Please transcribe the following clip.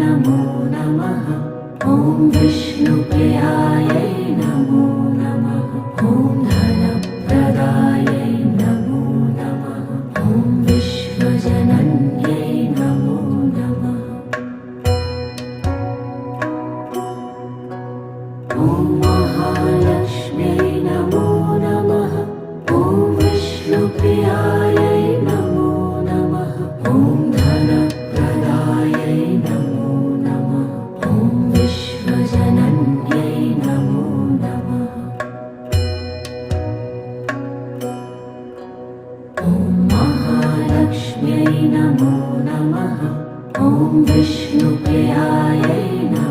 नमो नमः। ॐ विष्णुप्रियायै नमो नमः। ॐ धनप्रदायै नमो नमः। ॐ विश्वजनन्यै नमो नमः ॐ विष्णुप्रियायै नमः